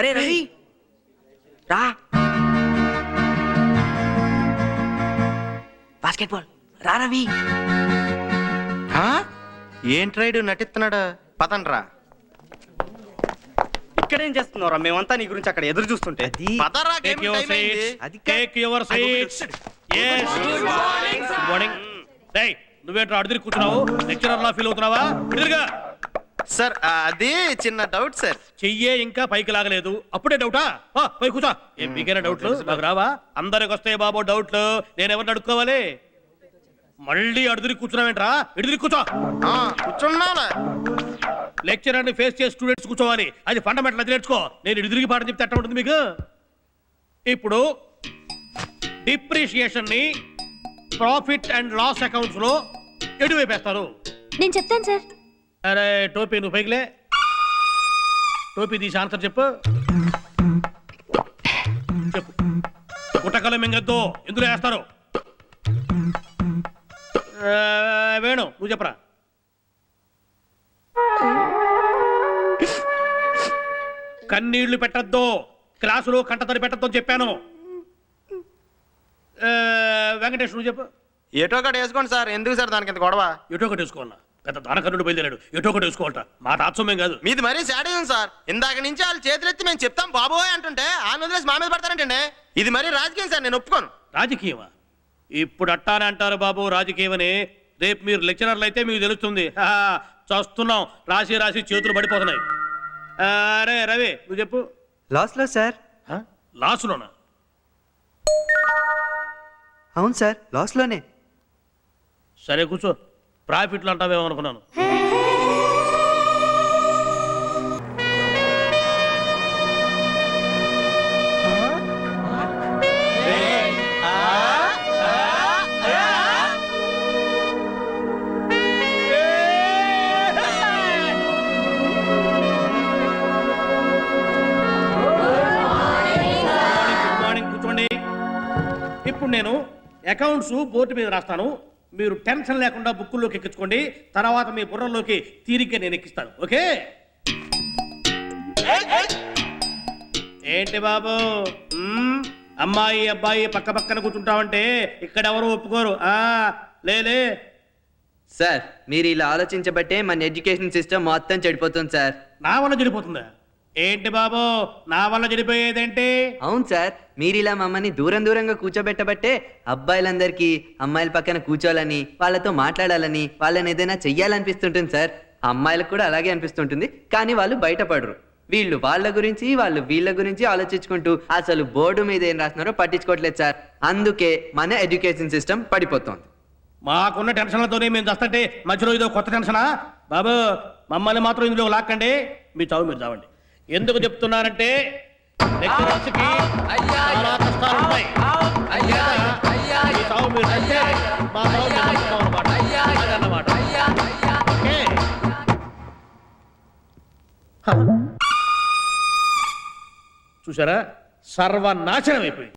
అరే రవి రా. బాస్కెట్బాల్ రా రవి. ఏం ట్రైడ్ నటిస్తున్నాడు? పదండ్రా ఇక్కడ ఏం చేస్తున్నారా మేమంతా నీ గురించి అక్కడ ఎదురు చూస్తుంటే. పదరా, Take అది కా- Take your seats. Yes. Good hmm. అడిదిరి కూర్చున్నావు? Hmm. లెక్చరర్ లా ఫీల్ అవుతున్నావా? సార్ అది చిన్న డౌట్ సార్. చెయ్యే ఇంకా పైకి లాగలేదు. అప్పుడే డౌటా ఆ, పై కూర్చో. ఏం మీకైనా డౌట్లు నాకు రావా? అందరికి వస్తాయి బాబు డౌట్లు నేను ఎవరిని అడుక్కోవాలి? మళ్ళీ అడుదిరి కూర్చున్నావేంట్రా? ఎడుదిరి కూర్చో. ఆ, కూర్చున్నావులే లెక్చరర్ని ఫేస్ చేసి స్టూడెంట్స్ కూర్చోవాలి. అది ఫండమెంటల్ అది నేర్చుకో. నేను ఎదురికి పాఠం చెప్తే ఎట్లా ఉంటుంది మీకు? ఇప్పుడు డిప్రిషియేషన్ని ప్రాఫిట్ అండ్ లాస్ అకౌంట్స్లో ఎటువైపేస్తారు నేను చెప్తాను సార్. అరే టోపీ నువ్వు పైకిలే టోపీ తీసి ఆన్సర్ చెప్పు. చెప్పు. గుట్టకల మింగద్దు. ఎందులో వేస్తారు? వేణు నువ్వు చెప్పరా? కన్నీళ్ళు పెట్టద్దు. క్లాసులో కంటతడి పెట్టద్దు అని చెప్పాను. వెంకటేష్ నువ్వు చెప్పు. ఏటో ఒకటి వేసుకోండి సార్. ఎందుకు సార్ దానికి ఇంత గొడవ? ఎటో ఒకటి వేసుకోవాలన్నా పెద్ద దానకర్ణుడు బయలుదేరాడు. ఎటో ఒకటి వేసుకోవాలట. మా తాత్సమ్యం కాదు. మీది మరీ శాడీయం సార్. ఇందాక నుంచి వాళ్ళు చేతులెత్తి మేము చెప్తాం బాబోయ్ అంటుంటే ఆ వదిలేసి మా మీద పడతారంటండి. ఇది మరీ రాజకీయం సార్ నేను ఒప్పుకోను. రాజకీయమా? ఇప్పుడు అట్టానే అంటారు బాబు రాజకీయమని. రేపు మీరు లెక్చరర్లు అయితే మీకు తెలుస్తుంది. చూస్తున్నాం. రాసి రాసి చేతులు పడిపోతున్నాయి. అరే రవి నువ్వు చెప్పు. లాస్లో సార్? లాసులోనా అవును సార్ లాస్లోనే. సరే కూర్చో. ప్రాఫిట్లు అంటావేమో అనుకున్నాను. కూర్చోండి. ఇప్పుడు నేను అకౌంట్స్ బోర్డు మీద రాస్తాను. మీరు టెన్షన్ లేకుండా బుక్కుల్లోకి ఎక్కించుకోండి. తర్వాత మీ బుర్రలోకి తీరిగ్గా నేను ఎక్కిస్తాను. ఓకే? ఏంటి బాబు? మ్మ్? అమ్మాయి అబ్బాయి పక్క పక్కన కూర్చుంటామంటే ఇక్కడ ఎవరు ఒప్పుకోరు? లేలే సార్ మీరు ఇలా ఆలోచించబట్టే మన ఎడ్యుకేషన్ సిస్టమ్ మొత్తం చెడిపోతుంది సార్. నా వల్ల చెడిపోతుందా? ఏంటి బాబు? నా వల్ల చెడిపోయేదేంటి? అవును సార్ మీరు ఇలా మమ్మల్ని దూరం దూరంగా కూర్చోబెట్టబట్టే అబ్బాయిలందరికీ అమ్మాయిల పక్కన కూర్చోవాలని వాళ్ళతో మాట్లాడాలని వాళ్ళని ఏదైనా చెయ్యాలనిపిస్తుంటుంది సార్. అమ్మాయిలకు కూడా అలాగే అనిపిస్తుంటుంది కానీ వాళ్ళు బయటపడరు. వీళ్ళు వాళ్ళ గురించి వాళ్ళు వీళ్ళ గురించి ఆలోచించుకుంటూ అసలు బోర్డు మీద ఏం రాస్తున్నారో పట్టించుకోవట్లేదు సార్. అందుకే మన ఎడ్యుకేషన్ సిస్టమ్ పడిపోతుంది. మాకున్న టెన్షన్లతోనే మేము చస్తుంటే మధ్యలో ఇదో కొత్త టెన్షనా? బాబు మమ్మల్ని మాత్రం ఇందులో లాక్కండి. మీ చావు మీరు చావండి. ఎందుకు కి చాలా కష్టాలు ఉంటాయి మీ మీరు అన్నమాట. అదన్నమాట. ఓకే? చూసారా సర్వనాశనం అయిపోయింది